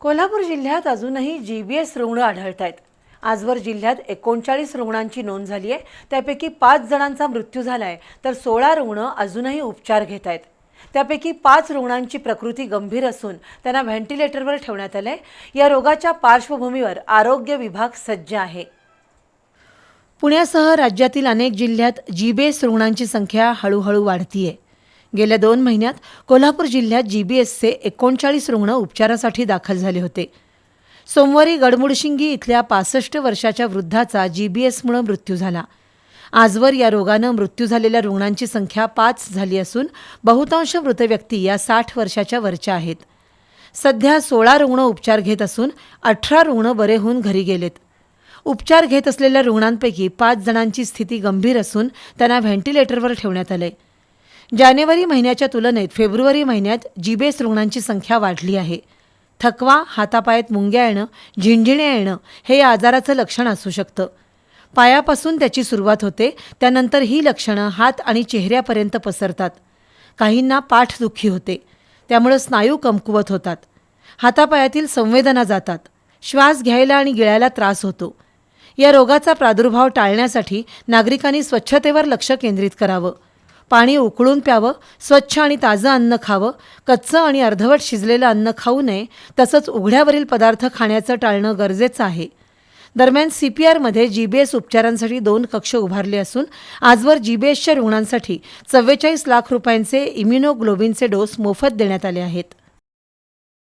कोल्हापूर जिल्ह्यात अजूनही जी B S रुग्ण आढळत आहेत. आजवर जिल्ह्यात एकोणचाळीस रुग्णांची नोंद झाली आहे. त्यापैकी पाच जणांचा मृत्यू झाला आहे तर सोळा रुग्ण अजूनही उपचार घेत आहेत. त्यापैकी पाच रुग्णांची प्रकृती गंभीर असून त्यांना व्हेंटिलेटरवर ठेवण्यात आलं आहे या रोगाच्या पार्श्वभूमीवर आरोग्य विभाग सज्ज आहे. पुण्यासह राज्यातील अनेक जिल्ह्यात जी बी एस रुग्णांची संख्या हळूहळू वाढतीये. गेल्या दोन महिन्यात कोल्हापूर जिल्ह्यात जी बी एसचे एकोणचाळीस रुग्ण उपचारासाठी दाखल झाले होते. सोमवारी गडमुडशिंगी इथल्या पासष्ट वर्षाच्या वृद्धाचा जी बी मृत्यू झाला. आजवर या रोगानं मृत्यू झालेल्या रुग्णांची संख्या पाच झाली असून बहुतांश मृत व्यक्ती या साठ वर्षाच्या वरच्या आहेत. सध्या सोळा रुग्ण उपचार घेत असून अठरा रुग्ण बरे होऊन घरी गेलेत. उपचार घेत असलेल्या रुग्णांपैकी पाच जणांची स्थिती गंभीर असून त्यांना व्हेंटिलेटरवर ठेवण्यात आलंय. जानेवारी महिन्याच्या तुलनेत फेब्रुवारी महिन्यात जीबेस रुग्णांची संख्या वाढली आहे. थकवा हातापायात मुंग्या येणं झिंझिण्या येणं हे या आजाराचं लक्षण असू शकतं. पायापासून त्याची सुरुवात होते त्यानंतर ही लक्षणं हात आणि चेहऱ्यापर्यंत पसरतात. काहींना पाठदुखी होते त्यामुळं स्नायू कमकुवत होतात. हातापायातील संवेदना जातात श्वास घ्यायला आणि गिळायला त्रास होतो. या रोगाचा प्रादुर्भाव टाळण्यासाठी नागरिकांनी स्वच्छतेवर लक्ष केंद्रित करावं. पाणी उकळून प्यावं स्वच्छ आणि ताजं अन्न खावं कच्चं आणि अर्धवट शिजलेलं अन्न खाऊ नये तसंच उघड्यावरील पदार्थ खाण्याचं टाळणं गरजेचं आहे. दरम्यान सी पी आरमध्ये जी बी एस उपचारांसाठी दोन कक्ष उभारले असून आजवर जी बी एसच्या रुग्णांसाठी चव्वेचाळीस लाख रुपयांचे इम्युनोग्लोबिनचे डोस मोफत देण्यात आले आहेत.